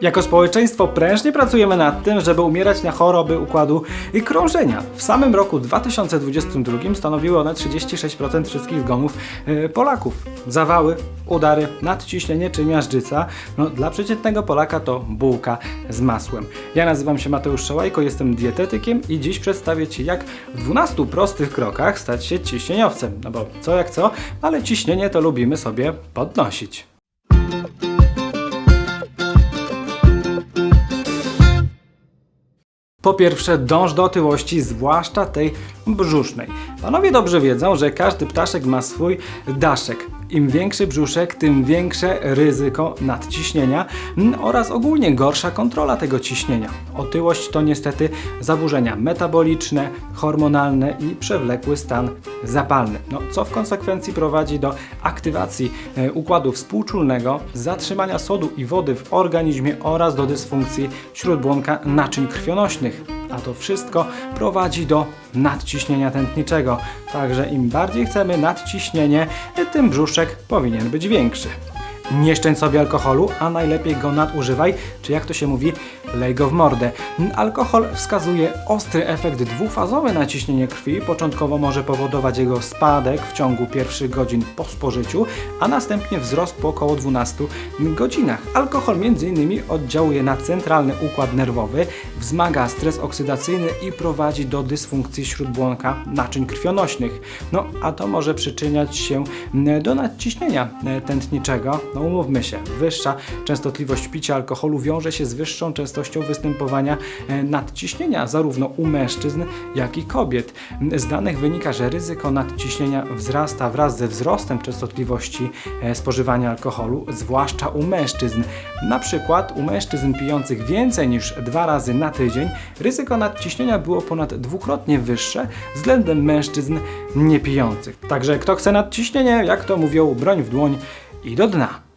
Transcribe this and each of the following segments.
Jako społeczeństwo prężnie pracujemy nad tym, żeby umierać na choroby układu krążenia. W samym roku 2022 stanowiły one 36% wszystkich zgonów e, Polaków. Zawały, udary, nadciśnienie czy miażdżyca. No, dla przeciętnego Polaka to bułka z masłem. Ja nazywam się Mateusz Szołajko, jestem dietetykiem i dziś przedstawię Ci jak w 12 prostych krokach stać się ciśnieniowcem. No bo co jak co, ale ciśnienie to lubimy sobie podnosić. Po pierwsze, dąż do otyłości, zwłaszcza tej brzusznej. Panowie dobrze wiedzą, że każdy ptaszek ma swój daszek. Im większy brzuszek, tym większe ryzyko nadciśnienia oraz ogólnie gorsza kontrola tego ciśnienia. Otyłość to niestety zaburzenia metaboliczne, hormonalne i przewlekły stan zapalny, no, co w konsekwencji prowadzi do aktywacji e, układu współczulnego, zatrzymania sodu i wody w organizmie oraz do dysfunkcji śródbłonka naczyń krwionośnych. A to wszystko prowadzi do nadciśnienia tętniczego. Także im bardziej chcemy nadciśnienie, tym brzuszek powinien być większy. Nie szczędź sobie alkoholu, a najlepiej go nadużywaj, czy jak to się mówi, lej go w mordę. Alkohol wskazuje ostry efekt dwufazowy na ciśnienie krwi. Początkowo może powodować jego spadek w ciągu pierwszych godzin po spożyciu, a następnie wzrost po około 12 godzinach. Alkohol m.in. oddziałuje na centralny układ nerwowy, wzmaga stres oksydacyjny i prowadzi do dysfunkcji śródbłonka naczyń krwionośnych. No, a to może przyczyniać się do nadciśnienia tętniczego. No umówmy się, wyższa częstotliwość picia alkoholu wiąże się z wyższą częstością występowania e, nadciśnienia zarówno u mężczyzn, jak i kobiet. Z danych wynika, że ryzyko nadciśnienia wzrasta wraz ze wzrostem częstotliwości e, spożywania alkoholu, zwłaszcza u mężczyzn. Na przykład u mężczyzn pijących więcej niż dwa razy na tydzień ryzyko nadciśnienia było ponad dwukrotnie wyższe względem mężczyzn niepijących. Także kto chce nadciśnienie, jak to mówią, broń w dłoń i do dna.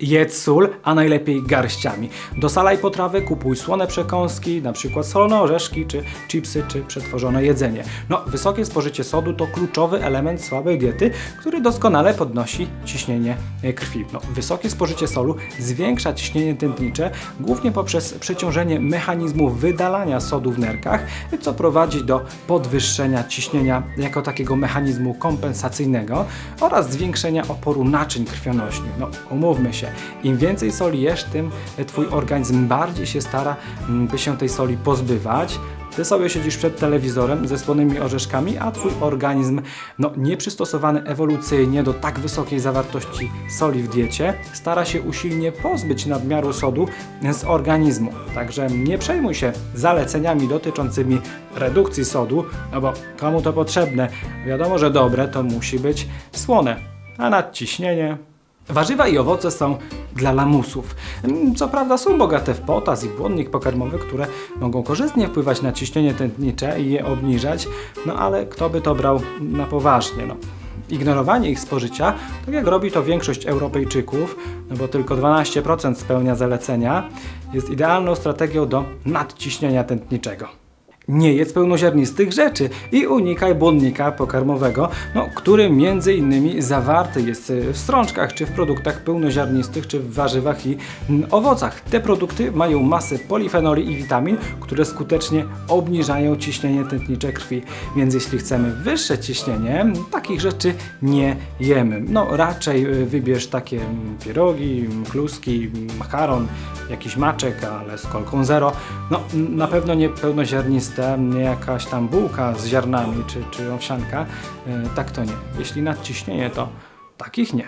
Jedz sól, a najlepiej garściami. Dosalaj potrawy, kupuj słone przekąski, np. solone orzeszki, czy chipsy, czy przetworzone jedzenie. No, wysokie spożycie sodu to kluczowy element słabej diety, który doskonale podnosi ciśnienie krwi. No, wysokie spożycie solu zwiększa ciśnienie tętnicze, głównie poprzez przeciążenie mechanizmu wydalania sodu w nerkach, co prowadzi do podwyższenia ciśnienia jako takiego mechanizmu kompensacyjnego oraz zwiększenia oporu naczyń krwionośnych. No, umówmy się, im więcej soli jesz, tym twój organizm bardziej się stara, mm, by się tej soli pozbywać. Ty sobie siedzisz przed telewizorem ze słonymi orzeszkami, a twój organizm, no nieprzystosowany ewolucyjnie do tak wysokiej zawartości soli w diecie, stara się usilnie pozbyć nadmiaru sodu z organizmu. Także nie przejmuj się zaleceniami dotyczącymi redukcji sodu, no bo komu to potrzebne? Wiadomo, że dobre to musi być słone, a nadciśnienie Warzywa i owoce są dla lamusów. Mm, Co prawda są bogate w potas i błonnik pokarmowy, które mogą korzystnie wpływać na ciśnienie tętnicze i je obniżać, no ale kto by to brał na poważnie, no. Ignorowanie ich spożycia, tak jak robi to większość Europejczyków, no bo tylko 12% spełnia zalecenia, jest idealną strategią do nadciśnienia tętniczego. Nie jedz pełnoziarnistych rzeczy i unikaj błonnika pokarmowego, no, który między innymi zawarty jest w strączkach, czy w produktach pełnoziarnistych, czy w warzywach i mm, owocach. Te produkty mają masę polifenoli i witamin, które skutecznie obniżają ciśnienie tętnicze krwi. Więc jeśli chcemy wyższe ciśnienie, takich rzeczy nie jemy. No raczej y, wybierz takie mm, pierogi, mm, kluski, makaron, jakiś maczek, ale z kolką zero. No na pewno nie pełnoziarniste nie jakaś tam bułka z ziarnami czy, czy owsianka, e, tak to nie. Jeśli nadciśnienie, to takich nie.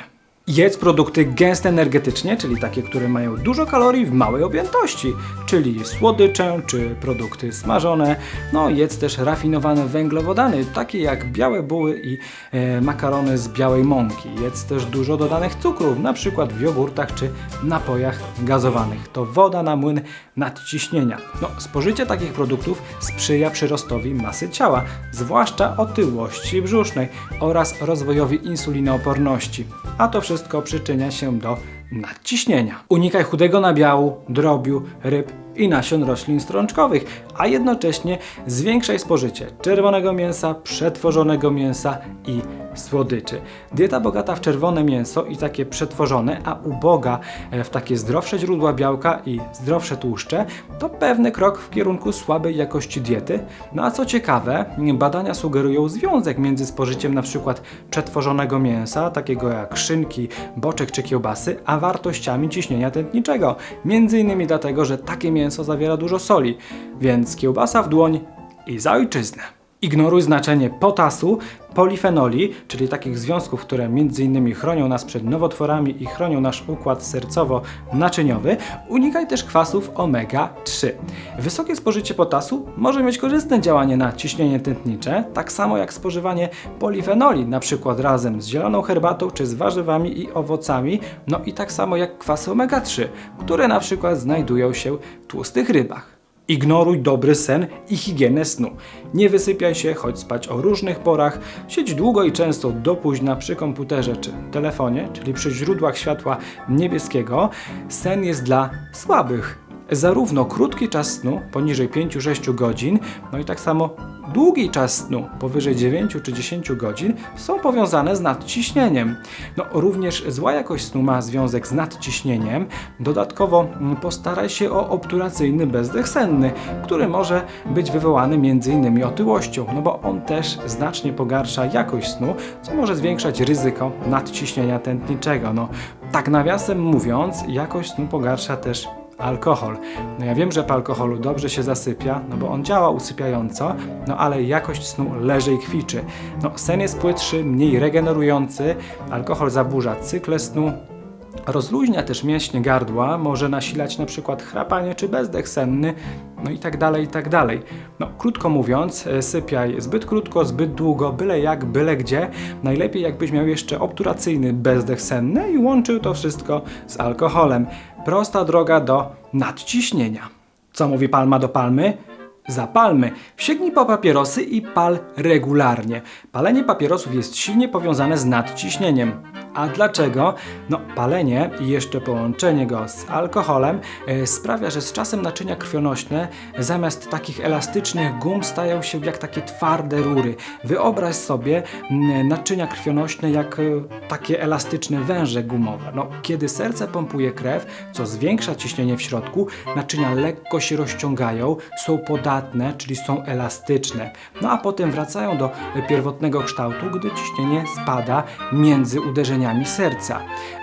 Jedz produkty gęste energetycznie, czyli takie, które mają dużo kalorii w małej objętości, czyli słodycze czy produkty smażone. No, jedz też rafinowane węglowodany, takie jak białe buły i e, makarony z białej mąki. Jedz też dużo dodanych cukrów, na przykład w jogurtach czy napojach gazowanych. To woda na młyn nadciśnienia. No, spożycie takich produktów sprzyja przyrostowi masy ciała, zwłaszcza otyłości brzusznej oraz rozwojowi insulinooporności. A to wszystko przyczynia się do nadciśnienia. Unikaj chudego nabiału, drobiu, ryb i nasion roślin strączkowych, a jednocześnie zwiększaj spożycie czerwonego mięsa, przetworzonego mięsa i słodyczy. Dieta bogata w czerwone mięso i takie przetworzone, a uboga e, w takie zdrowsze źródła białka i zdrowsze tłuszcze to pewny krok w kierunku słabej jakości diety. No a co ciekawe, badania sugerują związek między spożyciem np. przetworzonego mięsa, takiego jak szynki, boczek czy kiełbasy, a wartościami ciśnienia tętniczego. Między innymi dlatego, że takie mięso zawiera dużo soli, więc kiełbasa w dłoń i za ojczyznę. Ignoruj znaczenie potasu, polifenoli, czyli takich związków, które m.in. chronią nas przed nowotworami i chronią nasz układ sercowo-naczyniowy. Unikaj też kwasów omega-3. Wysokie spożycie potasu może mieć korzystne działanie na ciśnienie tętnicze, tak samo jak spożywanie polifenoli, na przykład razem z zieloną herbatą czy z warzywami i owocami, no i tak samo jak kwasy omega-3, które na przykład znajdują się w tłustych rybach. Ignoruj dobry sen i higienę snu. Nie wysypiaj się, chodź spać o różnych porach, siedź długo i często do późna przy komputerze czy telefonie, czyli przy źródłach światła niebieskiego. Sen jest dla słabych. Zarówno krótki czas snu, poniżej 5-6 godzin, no i tak samo długi czas snu, powyżej 9 czy 10 godzin, są powiązane z nadciśnieniem. No, również zła jakość snu ma związek z nadciśnieniem. Dodatkowo mm, postaraj się o obturacyjny bezdech senny, który może być wywołany m.in. otyłością, no bo on też znacznie pogarsza jakość snu, co może zwiększać ryzyko nadciśnienia tętniczego. No, tak nawiasem mówiąc, jakość snu pogarsza też alkohol. No ja wiem, że po alkoholu dobrze się zasypia, no bo on działa usypiająco, no ale jakość snu leży i kwiczy. No sen jest płytszy, mniej regenerujący, alkohol zaburza cykle snu, Rozluźnia też mięśnie gardła, może nasilać na przykład chrapanie czy bezdech senny, no i tak dalej, i tak dalej. No, krótko mówiąc, e, sypiaj zbyt krótko, zbyt długo, byle jak, byle gdzie. Najlepiej jakbyś miał jeszcze obturacyjny bezdech senny i łączył to wszystko z alkoholem. Prosta droga do nadciśnienia. Co mówi palma do palmy? Zapalmy. Sięgnij po papierosy i pal regularnie. Palenie papierosów jest silnie powiązane z nadciśnieniem. A dlaczego? No, palenie i jeszcze połączenie go z alkoholem e, sprawia, że z czasem naczynia krwionośne zamiast takich elastycznych gum stają się jak takie twarde rury. Wyobraź sobie naczynia krwionośne jak e, takie elastyczne węże gumowe. No, kiedy serce pompuje krew, co zwiększa ciśnienie w środku, naczynia lekko się rozciągają, są podatne, czyli są elastyczne. No a potem wracają do pierwotnego kształtu, gdy ciśnienie spada między uderzeniami serca.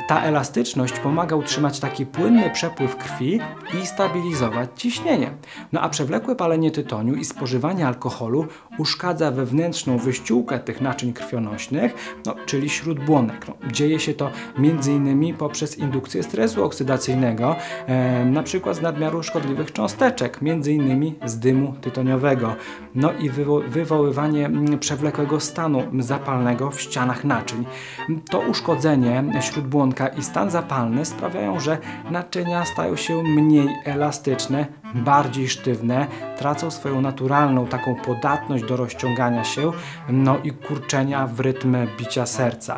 Ta elastyczność pomaga utrzymać taki płynny przepływ krwi i stabilizować ciśnienie. No a przewlekłe palenie tytoniu i spożywanie alkoholu uszkadza wewnętrzną wyściółkę tych naczyń krwionośnych, no, czyli śródbłonek. No, dzieje się to m.in. poprzez indukcję stresu oksydacyjnego, e, z nadmiaru szkodliwych cząsteczek, m.in. z dymu tytoniowego, no i wywo wywoływanie mm, przewlekłego stanu zapalnego w ścianach naczyń. To uszkodzenie śródbłonka i stan zapalny sprawiają, że naczynia stają się mniej elastyczne, bardziej sztywne, tracą swoją naturalną taką podatność do rozciągania się, no i kurczenia w rytm bicia serca.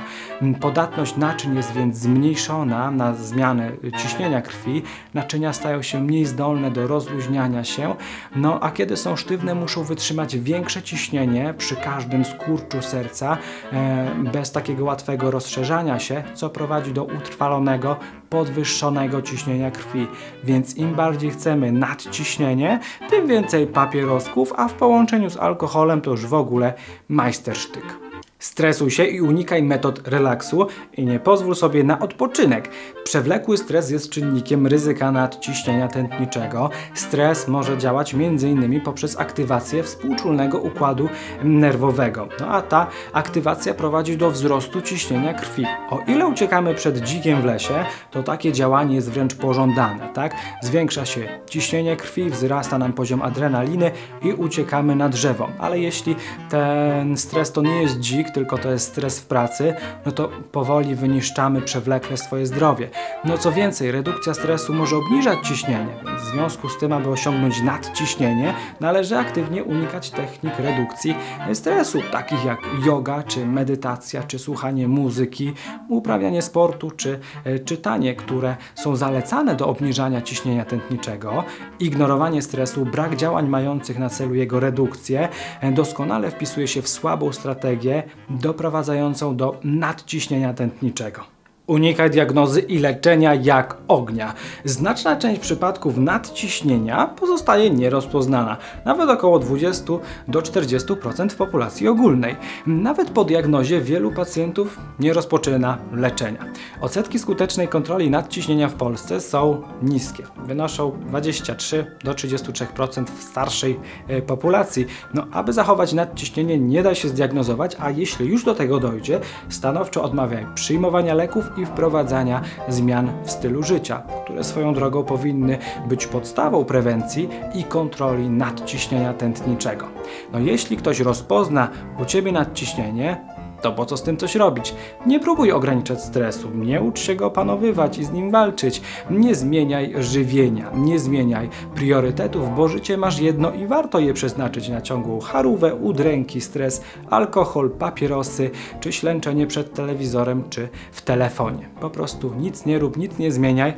Podatność naczyń jest więc zmniejszona na zmiany ciśnienia krwi, naczynia stają się mniej zdolne do rozluźniania się, no a kiedy są sztywne muszą wytrzymać większe ciśnienie przy każdym skurczu serca, e, bez takiego łatwego rozszerzania się, co prowadzi do utrwalonego, podwyższonego ciśnienia krwi. Więc im bardziej chcemy nadciśnienie, tym więcej papierosków, a w połączeniu z alkoholem to już w ogóle majstersztyk. Stresuj się i unikaj metod relaksu i nie pozwól sobie na odpoczynek. Przewlekły stres jest czynnikiem ryzyka nadciśnienia tętniczego. Stres może działać m.in. poprzez aktywację współczulnego układu nerwowego. No a ta aktywacja prowadzi do wzrostu ciśnienia krwi. O ile uciekamy przed dzikiem w lesie, to takie działanie jest wręcz pożądane, tak? Zwiększa się ciśnienie krwi, wzrasta nam poziom adrenaliny i uciekamy na drzewo. Ale jeśli ten stres to nie jest dzik, tylko to jest stres w pracy, no to powoli wyniszczamy przewlekle swoje zdrowie. No co więcej, redukcja stresu może obniżać ciśnienie, więc związku z tym, aby osiągnąć nadciśnienie, należy aktywnie unikać technik redukcji stresu, takich jak yoga, czy medytacja, czy słuchanie muzyki, uprawianie sportu, czy e, czytanie, które są zalecane do obniżania ciśnienia tętniczego. Ignorowanie stresu, brak działań mających na celu jego redukcję e, doskonale wpisuje się w słabą strategię doprowadzającą do nadciśnienia tętniczego. Unikaj diagnozy i leczenia jak ognia. Znaczna część przypadków nadciśnienia pozostaje nierozpoznana, nawet około 20 do 40% w populacji ogólnej. Nawet po diagnozie wielu pacjentów nie rozpoczyna leczenia. Odsetki skutecznej kontroli nadciśnienia w Polsce są niskie. Wynoszą 23 do 33% w starszej e, populacji. No, aby zachować nadciśnienie nie da się zdiagnozować, a jeśli już do tego dojdzie, stanowczo odmawiaj przyjmowania leków i wprowadzania zmian w stylu życia, które swoją drogą powinny być podstawą prewencji i kontroli nadciśnienia tętniczego. No jeśli ktoś rozpozna u Ciebie nadciśnienie, to po co z tym coś robić? Nie próbuj ograniczać stresu, nie ucz się go opanowywać i z nim walczyć. Nie zmieniaj żywienia, nie zmieniaj priorytetów, bo życie masz jedno i warto je przeznaczyć na ciągłą charówę, udręki, stres, alkohol, papierosy, czy ślęczenie przed telewizorem, czy w telefonie. Po prostu nic nie rób, nic nie zmieniaj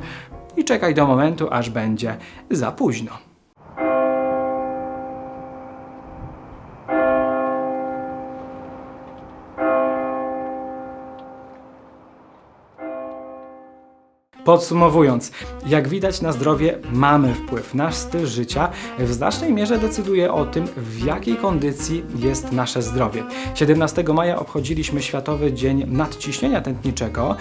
i czekaj do momentu, aż będzie za późno. Podsumowując, jak widać na zdrowie mamy wpływ. Nasz styl życia w znacznej mierze decyduje o tym, w jakiej kondycji jest nasze zdrowie. 17 maja obchodziliśmy Światowy Dzień Nadciśnienia Tętniczego,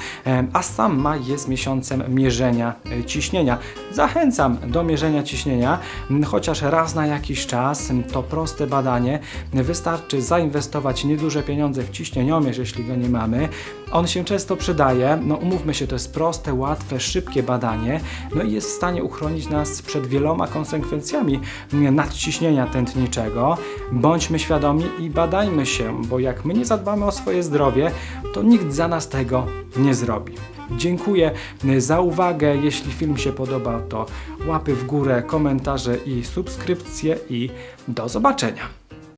a sam maj jest miesiącem mierzenia e, ciśnienia. Zachęcam do mierzenia ciśnienia, chociaż raz na jakiś czas to proste badanie. Wystarczy zainwestować nieduże pieniądze w ciśnieniomierz, jeśli go nie mamy. On się często przydaje, no umówmy się, to jest proste, łatwe, szybkie badanie, no i jest w stanie uchronić nas przed wieloma konsekwencjami nadciśnienia tętniczego. Bądźmy świadomi i badajmy się, bo jak my nie zadbamy o swoje zdrowie, to nikt za nas tego nie zrobi. Dziękuję za uwagę. Jeśli film się podoba, to łapy w górę, komentarze i subskrypcje i do zobaczenia.